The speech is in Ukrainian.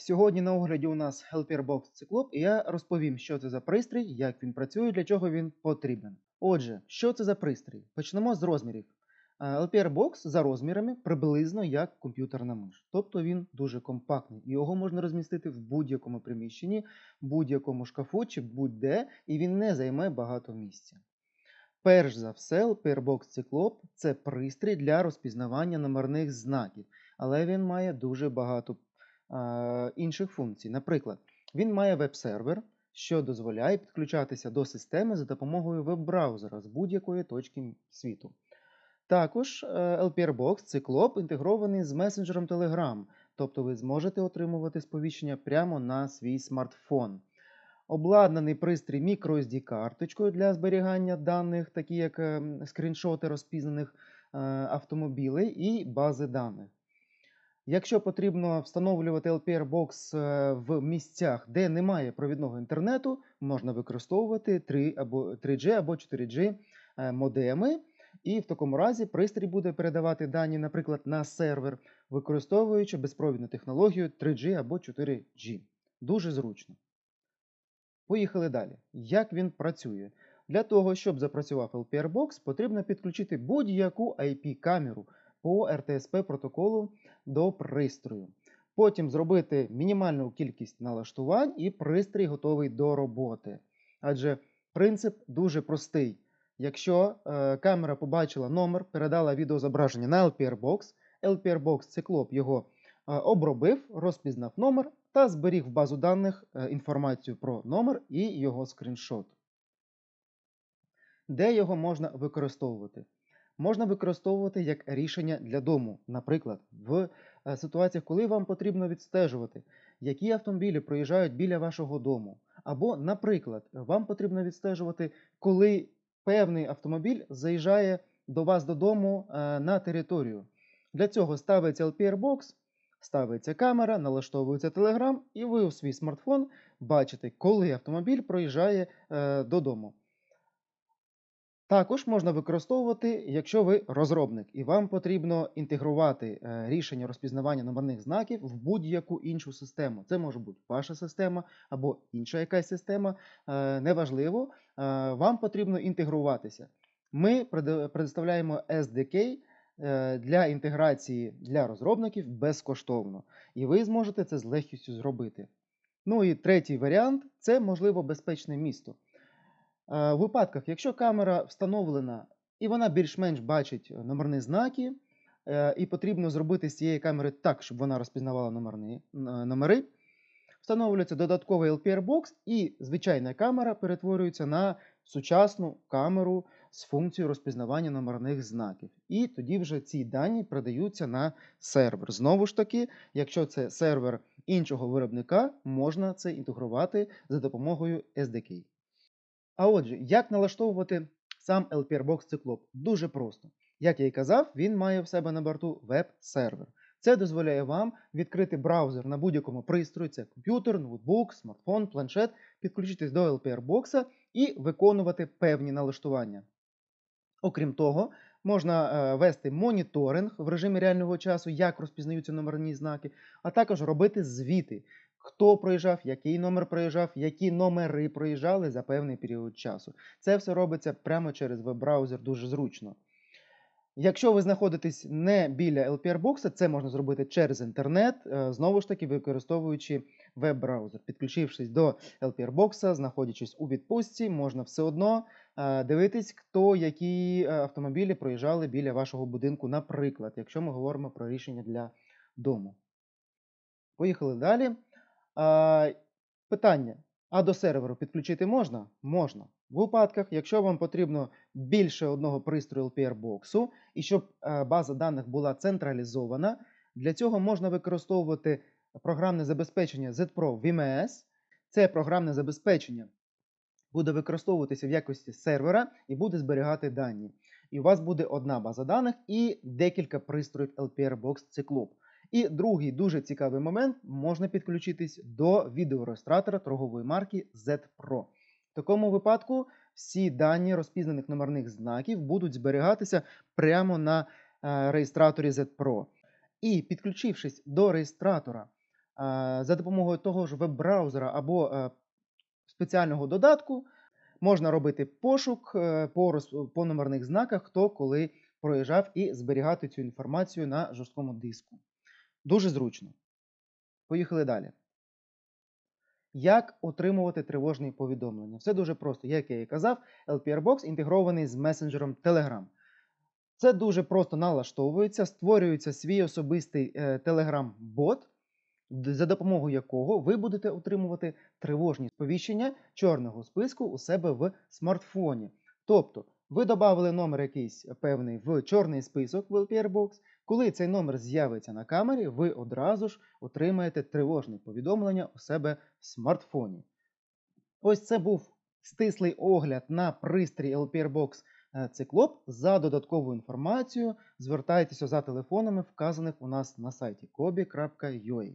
Сьогодні на огляді у нас Helper Box Cyclop, і я розповім, що це за пристрій, як він працює, для чого він потрібен. Отже, що це за пристрій? Почнемо з розмірів. Е, LPR Box за розмірами приблизно як комп'ютерна миш. Тобто він дуже компактний. Його можна розмістити в будь-якому приміщенні, будь-якому шкафу чи будь-де, і він не займе багато місця. Перш за все, LPR Box Cyclop – це пристрій для розпізнавання номерних знаків, але він має дуже багато інших функцій. Наприклад, він має веб-сервер, що дозволяє підключатися до системи за допомогою веб-браузера з будь-якої точки світу. Також е, LPR Box Cyclop інтегрований з месенджером Telegram, тобто ви зможете отримувати сповіщення прямо на свій смартфон. Обладнаний пристрій microSD карточкою для зберігання даних, такі як е, скріншоти розпізнаних е, автомобілей і бази даних. Якщо потрібно встановлювати LPR Box е, в місцях, де немає провідного інтернету, можна використовувати 3 або 3G або 4G модеми. І в такому разі пристрій буде передавати дані, наприклад, на сервер, використовуючи безпровідну технологію 3G або 4G. Дуже зручно. Поїхали далі. Як він працює? Для того, щоб запрацював LPR Box, потрібно підключити будь-яку IP-камеру по RTSP протоколу до пристрою. Потім зробити мінімальну кількість налаштувань, і пристрій готовий до роботи. Адже принцип дуже простий. Якщо е, камера побачила номер, передала відеозображення на LPR Box, LPR Box циклоп його е, обробив, розпізнав номер та зберіг в базу даних е, інформацію про номер і його скріншот. Де його можна використовувати? Можна використовувати як рішення для дому, наприклад, в е, ситуаціях, коли вам потрібно відстежувати, які автомобілі проїжджають біля вашого дому. Або, наприклад, вам потрібно відстежувати, коли певний автомобіль заїжджає до вас додому е, на територію. Для цього ставиться LPR-бокс, ставиться камера, налаштовується Telegram, і ви у свій смартфон бачите, коли автомобіль проїжджає е, додому. Також можна використовувати, якщо ви розробник, і вам потрібно інтегрувати е, рішення розпізнавання номерних знаків в будь-яку іншу систему. Це може бути ваша система або інша якась система. Е, неважливо, е, вам потрібно інтегруватися. Ми предоставляємо SDK для інтеграції для розробників безкоштовно, і ви зможете це з легкістю зробити. Ну і третій варіант це можливо безпечне місто. У випадках, якщо камера встановлена і вона більш-менш бачить е, номерні знаки, е, і потрібно зробити з цієї камери так, щоб вона розпізнавала номерні, номери, встановлюється додатковий LPR-бокс, і звичайна камера перетворюється на сучасну камеру з функцією розпізнавання номерних знаків. І тоді вже ці дані продаються на сервер. Знову ж таки, якщо це сервер іншого виробника, можна це інтегрувати за допомогою SDK. А отже, як налаштовувати сам LPR-Box циклоп? Дуже просто. Як я і казав, він має в себе на борту веб-сервер. Це дозволяє вам відкрити браузер на будь-якому пристрої, це комп'ютер, ноутбук, смартфон, планшет, підключитись до LPR-бокса і виконувати певні налаштування. Окрім того, можна е, вести моніторинг в режимі реального часу, як розпізнаються номерні знаки, а також робити звіти, хто проїжджав, який номер проїжджав, які номери проїжджали за певний період часу. Це все робиться прямо через веб-браузер дуже зручно. Якщо ви знаходитесь не біля LPR-бокса, це можна зробити через інтернет, е, знову ж таки, використовуючи веб-браузер. Підключившись до LPR-бокса, знаходячись у відпустці, можна все одно е, дивитись, хто які е, автомобілі проїжджали біля вашого будинку, наприклад, якщо ми говоримо про рішення для дому. Поїхали далі. Питання: а до серверу підключити можна? Можна. В випадках, якщо вам потрібно більше одного пристрою LPR-боксу, і щоб е, база даних була централізована, для цього можна використовувати програмне забезпечення ZPro VMS. Це програмне забезпечення буде використовуватися в якості сервера і буде зберігати дані. І у вас буде одна база даних і декілька пристроїв LPR-Box Cyclope. І другий дуже цікавий момент можна підключитись до відеореєстратора торгової марки Z-Pro. В такому випадку всі дані розпізнаних номерних знаків будуть зберігатися прямо на е, реєстраторі Z-Pro. І підключившись до реєстратора за допомогою того ж веб-браузера або е, спеціального додатку можна робити пошук е, по, по номерних знаках, хто коли проїжджав, і зберігати цю інформацію на жорсткому диску. Дуже зручно. Поїхали далі. Як отримувати тривожні повідомлення? Все дуже просто. Як я і казав, LPR-Box інтегрований з месенджером Telegram. Це дуже просто налаштовується, створюється свій особистий е, Telegram-бот, за допомогою якого ви будете отримувати тривожні сповіщення чорного списку у себе в смартфоні. Тобто, ви додали номер якийсь певний в чорний список в LPR-Box. Коли цей номер з'явиться на камері, ви одразу ж отримаєте тривожне повідомлення у себе в смартфоні. Ось це був стислий огляд на пристрій LPR-Box е, Циклоп. За додаткову інформацію звертайтеся за телефонами, вказаних у нас на сайті kobi.ua.